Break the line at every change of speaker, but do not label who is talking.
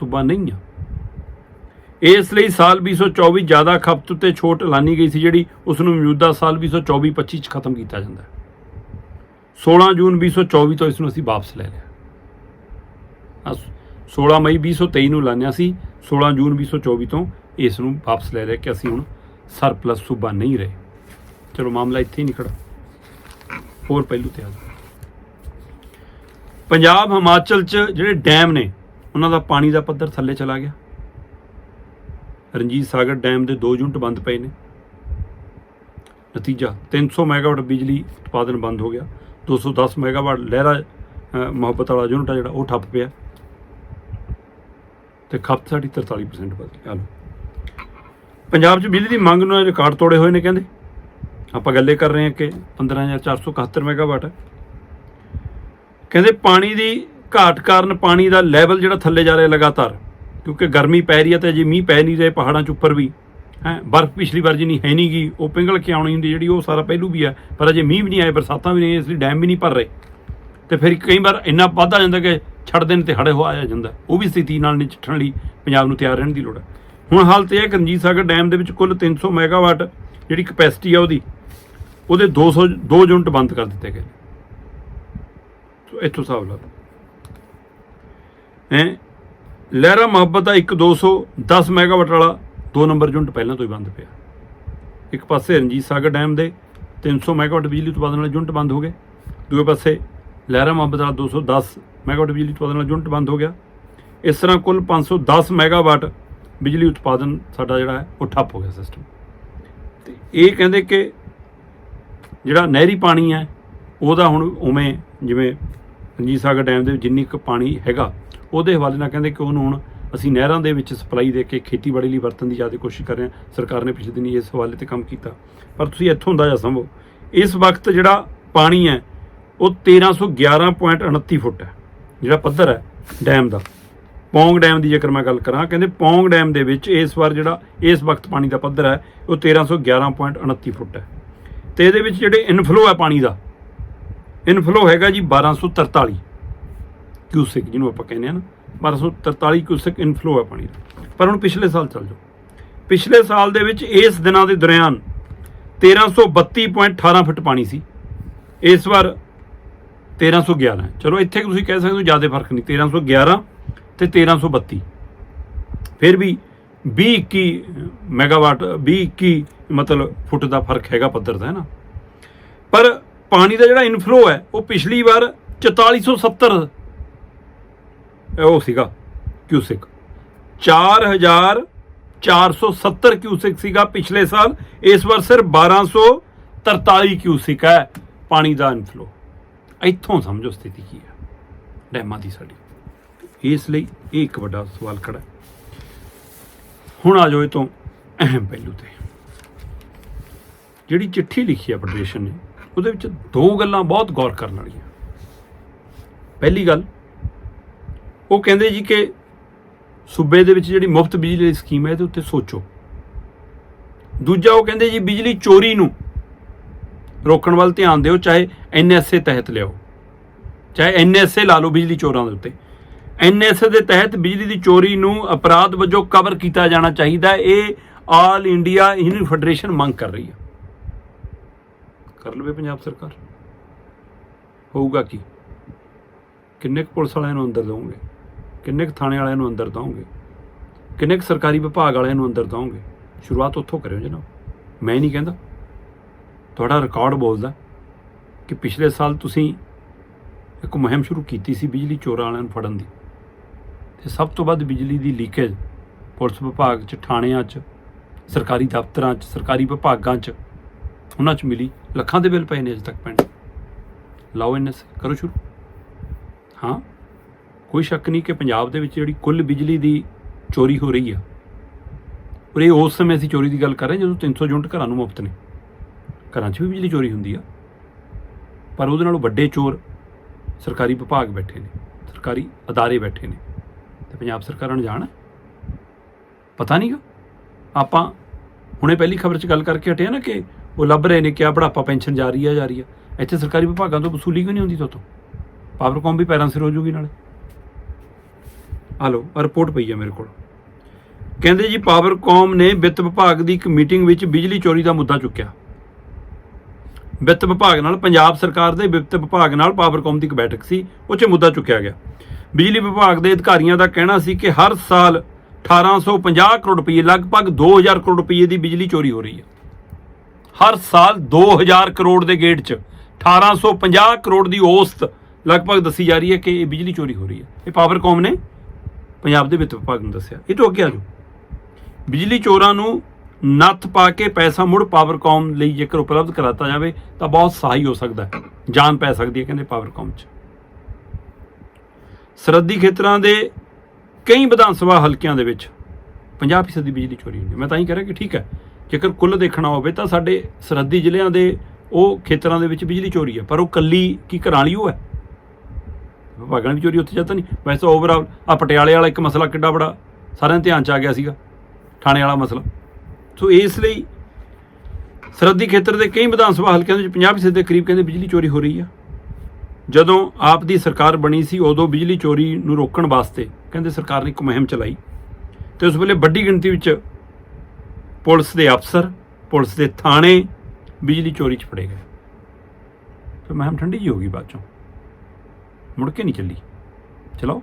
ਸੂਬਾ ਨਹੀਂ ਆ। ਇਸ ਲਈ ਸਾਲ 2024 ਜ਼ਿਆਦਾ ਖਪਤ ਤੇ ਛੋਟ ਐਲਾਨੀ ਗਈ ਸੀ, ਜਿਹੜੀ ਉਸ ਨੂੰ ਮੌਜੂਦਾ ਸਾਲ 2024-25 ਚ ਖਤਮ ਕੀਤਾ ਜਾਂਦਾ ਹੈ। 16 ਜੂਨ 2024 ਤੋਂ ਇਸ ਨੂੰ ਅਸੀਂ ਵਾਪਸ ਲੈ ਲਿਆ। ਆਹ 16 ਮਈ 2023 ਨੂੰ ਐਲਾਨਿਆ ਸੀ 16 ਜੂਨ 2024 ਤੋਂ ਇਸ ਨੂੰ ਵਾਪਸ ਲੈ ਲਿਆ ਕਿ ਅਸੀਂ ਹੁਣ ਸਰਪਲਸ ਸੂਬਾ ਨਹੀਂ ਰਹੇ। ਚਲੋ ਮਾਮਲਾ ਇੱਥੇ ਹੀ ਨਹੀਂ ਖੜਾ। ਹੋਰ ਪਹਿਲੂ ਤੇ ਆ ਜਾਓ। ਪੰਜਾਬ, ਹਿਮਾਚਲ ਚ ਜਿਹੜੇ ਡੈਮ ਨੇ ਉਹਨਾਂ ਦਾ ਪਾਣੀ ਦਾ ਪੱਧਰ ਥੱਲੇ ਚਲਾ ਗਿਆ। ਰਣਜੀਤ ਸਾਗਰ ਡੈਮ ਦੇ ਦੋ ਯੂਨਿਟ ਬੰਦ ਪਏ ਨੇ। ਨਤੀਜਾ 300 ਮੈਗਾਵਾਟ ਬਿਜਲੀ ਉਤਪਾਦਨ ਬੰਦ ਹੋ ਗਿਆ। 210 ਮੈਗਾਵਾਟ ਲਹਿਰਾ ਮੁਹੱਬਤ ਵਾਲਾ ਯੂਨਿਟ ਆ ਜਿਹੜਾ, ਉਹ ਠੱਪ ਪਿਆ। ਤੇ ਖਪਤ ਸਾਡੀ 43% ਵਧ ਗਈ। ਪੰਜਾਬ 'ਚ ਬਿਜਲੀ ਦੀ ਮੰਗ ਨੂੰ ਰਿਕਾਰਡ ਤੋੜੇ ਹੋਏ ਨੇ ਕਹਿੰਦੇ। ਆਪਾਂ ਗੱਲੇ ਕਰ ਰਹੇ ਹਾਂ ਕਿ 15471 ਮੈਗਾਵਾਟ ਕਹਿੰਦੇ ਪਾਣੀ ਦੀ ਘਾਟ ਕਾਰਨ ਪਾਣੀ ਦਾ ਲੈਵਲ ਜਿਹੜਾ ਥੱਲੇ ਜਾ ਰਿਹਾ ਲਗਾਤਾਰ, ਕਿਉਂਕਿ ਗਰਮੀ ਪੈ ਰਹੀ ਹੈ ਤੇ ਜੇ ਮੀਂਹ ਪੈ ਨਹੀਂ ਰਹੇ ਪਹਾੜਾਂ 'ਚ ਉੱਪਰ ਵੀ, ਹੈ, ਬਰਫ਼ ਪਿਛਲੀ ਵਾਰ ਜਿੰਨੀ ਹੈ ਨਹੀਂ ਗਈ ਉਹ ਪਿੰਗਲ ਕੇ ਆਉਣੀ ਹੁੰਦੀ ਜਿਹੜੀ ਉਹ ਸਾਰਾ ਪਹਿਲੂ ਵੀ ਹੈ, ਪਰ ਅਜੇ ਮੀਂਹ ਵੀ ਨਹੀਂ ਆਏ, ਬਰਸਾਤਾਂ ਵੀ ਨਹੀਂ ਇਸ ਲਈ ਡੈਮ ਵੀ ਨਹੀਂ ਭਰ ਰਹੇ। ਤੇ ਫਿਰ ਕਈ ਵਾਰ ਇੰਨਾ ਵੱਧ ਆ ਜਾਂਦਾ ਕਿ ਛੱਡ ਦੇਣ ਤੇ ਹੜੇ ਹੋ ਆ ਜਾਂਦਾ, ਉਹ ਵੀ ਸਥਿਤੀ ਨਾਲ ਨਜਿੱਠਣ ਲਈ ਪੰਜਾਬ ਨੂੰ ਤਿਆਰ ਰਹਿਣ ਦੀ ਲੋੜ ਹੈ। ਹੁਣ ਹਾਲਤ ਇਹ ਹੈ ਕਿ ਰਣਜੀਤ ਸਾਗਰ ਡੈਮ ਦੇ ਵਿੱਚ ਕੁੱਲ 300 ਮੈਗਾਵਾਟ ਜਿਹੜੀ ਕਪੈਸਿਟੀ ਆ ਉਹਦੀ, ਉਹਦੇ 200 ਦੋ ਯੂਨਿਟ ਬੰਦ ਕਰ ਦਿੱਤੇ ਗਏ ਸੋ ਇੱਥੋਂ ਹਿਸਾਬ ਲਾ ਹੈ? ਲਹਿਰਾ ਮੁਹੱਬਤ ਦਾ ਇੱਕ 210 ਮੈਗਾਵਾਟ ਵਾਲਾ ਦੋ ਨੰਬਰ ਯੂਨਿਟ ਪਹਿਲਾਂ ਤੋਂ ਹੀ ਬੰਦ ਪਿਆ। ਇੱਕ ਪਾਸੇ ਰਣਜੀਤ ਸਾਗਰ ਡੈਮ ਦੇ 300 ਮੈਗਾਵਾਟ ਬਿਜਲੀ ਉਤਪਾਦਨ ਵਾਲੇ ਯੂਨਿਟ ਬੰਦ ਹੋ ਗਏ। ਦੂਜੇ ਪਾਸੇ ਲਹਿਰਾ ਮੁਹੱਬਤ ਵਾਲਾ 210 ਮੈਗਾਵਾਟ ਬਿਜਲੀ ਉਤਪਾਦਨ ਵਾਲਾ ਯੂਨਿਟ ਬੰਦ ਹੋ ਗਿਆ। ਇਸ ਤਰ੍ਹਾਂ ਕੁੱਲ 510 ਮੈਗਾਵਾਟ ਬਿਜਲੀ ਉਤਪਾਦਨ ਸਾਡਾ ਜਿਹੜਾ ਹੈ, ਉਹ ਠੱਪ ਹੋ ਗਿਆ ਸਿਸਟਮ ਤੇ ਇਹ ਕਹਿੰਦੇ ਕਿ ਜਿਹੜਾ ਨਹਿਰੀ ਪਾਣੀ ਹੈ, ਉਹਦਾ ਹੁਣ ਉਵੇਂ ਜਿਵੇਂ ਰਣਜੀਤ ਸਾਗਰ ਡੈਮ ਦੇ ਜਿੰਨੀ ਕੁ ਪਾਣੀ ਹੈਗਾ ਉਹਦੇ ਹਵਾਲੇ ਨਾਲ ਕਹਿੰਦੇ ਕਿ ਉਹਨੂੰ ਹੁਣ ਅਸੀਂ ਨਹਿਰਾਂ ਦੇ ਵਿੱਚ ਸਪਲਾਈ ਦੇ ਕੇ ਖੇਤੀਬਾੜੀ ਲਈ ਵਰਤਣ ਦੀ ਜ਼ਿਆਦਾ ਕੋਸ਼ਿਸ਼ ਕਰ ਰਹੇ ਹਾਂ। ਸਰਕਾਰ ਨੇ ਪਿਛਲੇ ਦਿਨੀ ਇਸ ਹਵਾਲੇ ਤੇ ਕੰਮ ਕੀਤਾ। ਪਰ ਤੁਸੀਂ ਇੱਥੋਂ ਦਾ ਜਾਂ ਸੰਭੋ, ਇਸ ਵਕਤ ਜਿਹੜਾ ਪਾਣੀ ਹੈ, ਉਹ 1311.29 ਫੁੱਟ ਹੈ, ਜਿਹੜਾ ਪੱਧਰ ਹੈ ਡੈਮ ਦਾ। ਪੌਂਗ ਡੈਮ ਦੀ ਜੇਕਰ ਮੈਂ ਗੱਲ ਕਰਾਂ, ਕਹਿੰਦੇ ਪੌਂਗ ਡੈਮ ਦੇ ਵਿੱਚ ਇਸ ਵਾਰ ਜਿਹੜਾ ਇਸ ਵਕਤ ਪਾਣੀ ਦਾ ਪੱਧਰ ਹੈ, ਉਹ 1311.29 ਫੁੱਟ ਹੈ। ਤੇ ਇਹਦੇ ਵਿੱਚ ਜਿਹੜੇ ਇਨਫਲੋ ਹੈ ਪਾਣੀ ਦਾ, ਇਨਫਲੋ ਹੈਗਾ ਜੀ 1243 ਕਿਊਸਿਕ ਜਿਹਨੂੰ ਆਪਾਂ ਕਹਿੰਦੇ ਆ ਨਾ 1243 ਕਿਊਸਿਕ ਇਨਫਲੋ ਹੈ ਪਾਣੀ ਦਾ। ਪਰ ਹੁਣ ਪਿਛਲੇ ਸਾਲ ਚੱਲ ਜਾਓ। ਪਿਛਲੇ ਸਾਲ ਦੇ ਵਿੱਚ ਇਸ ਦਿਨਾਂ ਦੇ ਦਰਮਿਆਨ 1332.18 ਫੁੱਟ ਪਾਣੀ ਸੀ। ਇਸ ਵਾਰ 1311 ਹੈ। ਚਲੋ ਇੱਥੇ ਤੁਸੀਂ ਕਹਿ ਸਕਦੇ ਹੋ ਜ਼ਿਆਦਾ ਫ਼ਰਕ ਨਹੀਂ 1311 ਤੇ 1332 ਫਿਰ ਵੀ 20 ਮੈਗਾਵਾਟ 20 21 ਮਤਲਬ ਫੁੱਟ ਦਾ ਫ਼ਰਕ ਹੈਗਾ ਪੱਧਰ ਦਾ, ਹੈ ਨਾ? ਪਰ ਪਾਣੀ ਦਾ ਜਿਹੜਾ ਇਨਫਲੋ ਹੈ, ਉਹ ਪਿਛਲੀ ਵਾਰ 4470 ਉਹ ਸੀਗਾ ਕਿਊਸਿਕ 4470 ਕਿਊਸਿਕ ਸੀਗਾ ਪਿਛਲੇ ਸਾਲ। ਇਸ ਵਾਰ ਸਿਰਫ 1243 ਕਿਊਸਿਕ ਹੈ ਪਾਣੀ ਦਾ ਇਨਫਲੋ ਇੱਥੋਂ ਸਮਝੋ ਸਥਿਤੀ ਕੀ ਹੈ। ਡੈਮਾਂ ਦੀ ਸਾਡੀ। ਇਸ ਲਈ ਇਹ ਇੱਕ ਵੱਡਾ ਸਵਾਲ ਖੜਾ ਹੁਣ ਆ ਜਾਓ ਇਹ ਤੋਂ ਅਹਿਮ ਪਹਿਲੂ ਤੇ। ਜਿਹੜੀ ਚਿੱਠੀ ਲਿਖੀ ਹੈ ਫੈਡਰੇਸ਼ਨ ਨੇ, ਉਹਦੇ ਵਿੱਚ ਦੋ ਗੱਲਾਂ ਬਹੁਤ ਗੌਰ ਕਰਨ ਵਾਲੀਆਂ। ਪਹਿਲੀ ਗੱਲ ਉਹ ਕਹਿੰਦੇ ਜੀ ਕਿ ਸੂਬੇ ਦੇ ਵਿੱਚ ਜਿਹੜੀ ਮੁਫਤ ਬਿਜਲੀ ਦੀ ਸਕੀਮ ਹੈ, ਇਹਦੇ ਉੱਤੇ ਸੋਚੋ। ਦੂਜਾ ਉਹ ਕਹਿੰਦੇ ਜੀ ਬਿਜਲੀ ਚੋਰੀ ਨੂੰ ਰੋਕਣ ਵੱਲ ਧਿਆਨ ਦਿਓ, ਚਾਹੇ ਐਨਐਸਏ ਤਹਿਤ ਲਿਆਓ। ਚਾਹੇ ਐਨਐਸਏ ਲਾ ਲਓ ਬਿਜਲੀ ਚੋਰਾਂ ਦੇ ਉੱਤੇ। ਐਨਐਸਏ ਦੇ ਤਹਿਤ ਬਿਜਲੀ ਦੀ ਚੋਰੀ ਨੂੰ ਅਪਰਾਧ ਵਜੋਂ ਕਵਰ ਕੀਤਾ ਜਾਣਾ ਚਾਹੀਦਾ। ਇਹ ਆਲ ਇੰਡੀਆ ਹਿੰਦੂ ਫੈਡਰੇਸ਼ਨ ਮੰਗ ਕਰ ਰਹੀ ਹੈ। ਕਰ ਲਵੇ ਪੰਜਾਬ ਸਰਕਾਰ। ਹੋਊਗਾ ਕੀ? ਕਿੰਨੇ ਕੁ ਪੁਲਿਸ ਵਾਲਿਆਂ ਨੂੰ ਅੰਦਰ ਦਵੋਗੇ ਕਿੰਨੇ ਕੁ ਥਾਣੇ ਵਾਲਿਆਂ ਨੂੰ ਅੰਦਰ ਦਵੋਗੇ? ਕਿੰਨੇ ਕੁ ਸਰਕਾਰੀ ਵਿਭਾਗ ਵਾਲਿਆਂ ਨੂੰ ਅੰਦਰ ਦਵੋਗੇ? ਸ਼ੁਰੂਆਤ ਉੱਥੋਂ ਕਰਿਓ ਜਨਾਬ। ਮੈਂ ਨਹੀਂ ਕਹਿੰਦਾ। ਤੁਹਾਡਾ ਰਿਕਾਰਡ ਬੋਲਦਾ ਕਿ ਪਿਛਲੇ ਸਾਲ ਤੁਸੀਂ ਇੱਕ ਮੁਹਿੰਮ ਸ਼ੁਰੂ ਕੀਤੀ ਸੀ ਬਿਜਲੀ ਚੋਰਾਂ ਵਾਲਿਆਂ ਨੂੰ ਫੜਨ ਦੀ। ਤੇ ਸਭ ਤੋਂ ਵੱਧ ਬਿਜਲੀ ਦੀ ਲੀਕੇਜ ਪੁਲਿਸ ਵਿਭਾਗ 'ਚ, ਥਾਣਿਆਂ 'ਚ, ਸਰਕਾਰੀ ਦਫ਼ਤਰਾਂ 'ਚ, ਸਰਕਾਰੀ ਵਿਭਾਗਾਂ 'ਚ, ਉਹਨਾਂ 'ਚ ਮਿਲੀ। ਲੱਖਾਂ ਦੇ ਬਿੱਲ ਪਏ ਨੇ ਅਜੇ ਤੱਕ ਪੈਣ ਲਾਓ ਇਹਨੇ ਕਰੋ ਸ਼ੁਰੂ। ਹਾਂ? ਕੋਈ ਸ਼ੱਕ ਨਹੀਂ ਕਿ ਪੰਜਾਬ ਦੇ ਵਿੱਚ ਜਿਹੜੀ ਕੁੱਲ ਬਿਜਲੀ ਦੀ ਚੋਰੀ ਹੋ ਰਹੀ ਆ ਪਰ ਇਹ ਉਸ ਸਮੇਂ ਅਸੀਂ ਚੋਰੀ ਦੀ ਗੱਲ ਕਰ ਰਹੇ ਹਾਂ ਜਦੋਂ 300 ਯੂਨਿਟ ਘਰਾਂ ਨੂੰ ਮੁਫਤ ਨੇ। ਘਰਾਂ 'ਚ ਵੀ ਬਿਜਲੀ ਚੋਰੀ ਹੁੰਦੀ ਆ, ਪਰ ਉਹਦੇ ਨਾਲੋਂ ਵੱਡੇ ਚੋਰ ਸਰਕਾਰੀ ਵਿਭਾਗ ਬੈਠੇ ਨੇ, ਸਰਕਾਰੀ ਅਦਾਰੇ ਬੈਠੇ ਨੇ। ਤੇ ਪੰਜਾਬ ਸਰਕਾਰਾਂ ਨੂੰ ਜਾਣ? ਪਤਾ ਨਹੀਂਗਾ ਆਪਾਂ ਹੁਣੇ ਪਹਿਲੀ ਖਬਰ 'ਚ ਗੱਲ ਕਰਕੇ ਹਟੇ ਆ ਨਾ ਕਿ ਉਹ ਲੱਭ ਰਹੇ ਨੇ ਕਿ ਆ ਬੁਢਾਪਾ ਪੈਨਸ਼ਨ ਜਾ ਰਹੀ ਆ, ਜਾ ਰਹੀ ਆ। ਇੱਥੇ ਸਰਕਾਰੀ ਵਿਭਾਗਾਂ ਤੋਂ ਵਸੂਲੀ ਕਿਉਂ ਨਹੀਂ ਹੁੰਦੀ ਤੋਤੋਂ? ਪਾਵਰਕੌਮ ਵੀ ਪੈਰਾਂ ਸਿਰ ਹੋ ਜੂਗੀ ਨਾਲੇ। ਹਲੋ ਰਿਪੋਰਟ ਪਈ ਹੈ ਮੇਰੇ ਕੋਲ। ਕਹਿੰਦੇ ਜੀ ਪਾਵਰਕੌਮ ਨੇ ਵਿੱਤ ਵਿਭਾਗ ਦੀ ਇੱਕ ਮੀਟਿੰਗ ਵਿੱਚ ਬਿਜਲੀ ਚੋਰੀ ਦਾ ਮੁੱਦਾ ਚੁੱਕਿਆ। ਵਿੱਤ ਵਿਭਾਗ ਨਾਲ ਪੰਜਾਬ ਸਰਕਾਰ ਦੇ ਵਿੱਤ ਵਿਭਾਗ ਨਾਲ ਪਾਵਰਕੌਮ ਦੀ ਇੱਕ ਬੈਠਕ ਸੀ ਉਹ 'ਚ ਮੁੱਦਾ ਚੁੱਕਿਆ ਗਿਆ। ਬਿਜਲੀ ਵਿਭਾਗ ਦੇ ਅਧਿਕਾਰੀਆਂ ਦਾ ਕਹਿਣਾ ਸੀ ਕਿ ਹਰ ਸਾਲ 1850 ਕਰੋੜ ਰੁਪਏ, ਲਗਭਗ 2000 ਕਰੋੜ ਰੁਪਏ ਦੀ ਬਿਜਲੀ ਚੋਰੀ ਹੋ ਰਹੀ ਹੈ। ਹਰ ਸਾਲ 2000 ਕਰੋੜ ਦੇ ਗੇਟ 'ਚ 1850 ਕਰੋੜ ਦੀ ਔਸਤ ਲਗਭਗ ਦੱਸੀ ਜਾ ਰਹੀ ਹੈ ਕਿ ਇਹ ਬਿਜਲੀ ਚੋਰੀ ਹੋ ਰਹੀ ਹੈ। ਇਹ ਪਾਵਰਕੌਮ ਨੇ ਪੰਜਾਬ ਦੇ ਵਿੱਤ ਵਿਭਾਗ ਨੂੰ ਦੱਸਿਆ। ਇਹ ਤੋਂ ਅੱਗੇ ਆ ਜਾਓ। ਬਿਜਲੀ ਚੋਰਾਂ ਨੂੰ ਨੱਥ ਪਾ ਕੇ ਪੈਸਾ ਮੁੜ ਪਾਵਰਕਾਮ ਲਈ ਜੇਕਰ ਉਪਲਬਧ ਕਰਾਤਾ ਜਾਵੇ, ਤਾਂ ਬਹੁਤ ਸਹਾਈ ਹੋ ਸਕਦਾ ਹੈ। ਜਾਨ ਪੈ ਸਕਦੀ ਹੈ, ਕਹਿੰਦੇ ਪਾਵਰਕਾਮ 'ਚ। ਸਰਹੱਦੀ ਖੇਤਰਾਂ ਦੇ ਕਈ ਵਿਧਾਨ ਸਭਾ ਹਲਕਿਆਂ ਦੇ ਵਿੱਚ 50% ਦੀ ਬਿਜਲੀ ਚੋਰੀ ਹੁੰਦੀ ਹੈ। ਮੈਂ ਤਾਂ ਹੀ ਕਹਿ ਰਿਹਾ ਕਿ ਠੀਕ ਹੈ, ਜੇਕਰ ਕੁੱਲ ਦੇਖਣਾ ਹੋਵੇ ਤਾਂ ਸਾਡੇ ਸਰਹੱਦੀ ਜ਼ਿਲ੍ਹਿਆਂ ਦੇ ਉਹ ਖੇਤਰਾਂ ਦੇ ਵਿੱਚ ਬਿਜਲੀ ਚੋਰੀ ਹੈ, ਪਰ ਉਹ ਕੱਲੀ ਕੀ ਘਰਾਂ ਵਾਲੀ ਉਹ ਹੈ? ਵਿਭਾਗਾਂ ਦੀ ਚੋਰੀ ਉੱਥੇ ਜਾਂਦਾ ਨਹੀਂ। ਵੈਸੇ ਓਵਰਆਲ ਆ ਪਟਿਆਲੇ ਵਾਲਾ ਇੱਕ ਮਸਲਾ ਕਿੱਡਾ ਬੜਾ। ਸਾਰਿਆਂ ਦੇ ਧਿਆਨ ਚ ਆ ਗਿਆ ਸੀਗਾ। ਥਾਣੇ ਵਾਲਾ ਮਸਲਾ। ਸੋ ਇਸ ਲਈ ਸਰਹੱਦੀ ਖੇਤਰ ਦੇ ਕਈ ਵਿਧਾਨ ਸਭਾ ਹਲਕਿਆਂ ਦੇ ਵਿੱਚ 50% ਦੇ ਕਰੀਬ ਕਹਿੰਦੇ ਬਿਜਲੀ ਚੋਰੀ ਹੋ ਰਹੀ ਆ। ਜਦੋਂ ਆਪ ਦੀ ਸਰਕਾਰ ਬਣੀ ਸੀ, ਉਦੋਂ ਬਿਜਲੀ ਚੋਰੀ ਨੂੰ ਰੋਕਣ ਵਾਸਤੇ ਕਹਿੰਦੇ ਸਰਕਾਰ ਨੇ ਇੱਕ ਮੁਹਿੰਮ ਚਲਾਈ। ਤੇ ਉਸ ਵੇਲੇ ਵੱਡੀ ਗਿਣਤੀ ਵਿੱਚ ਪੁਲਿਸ ਦੇ ਅਫਸਰ, ਪੁਲਿਸ ਦੇ ਥਾਣੇ ਬਿਜਲੀ ਚੋਰੀ 'ਚ ਫੜੇ ਗਏ। ਤੇ ਮੁਹਿੰਮ ਠੰਡੀ ਜੀ ਹੋ ਗਈ ਬਾਅਦ ਚੋਂ। ਮੁੜ ਕੇ ਨਹੀਂ ਚੱਲੀ ਚਲੋ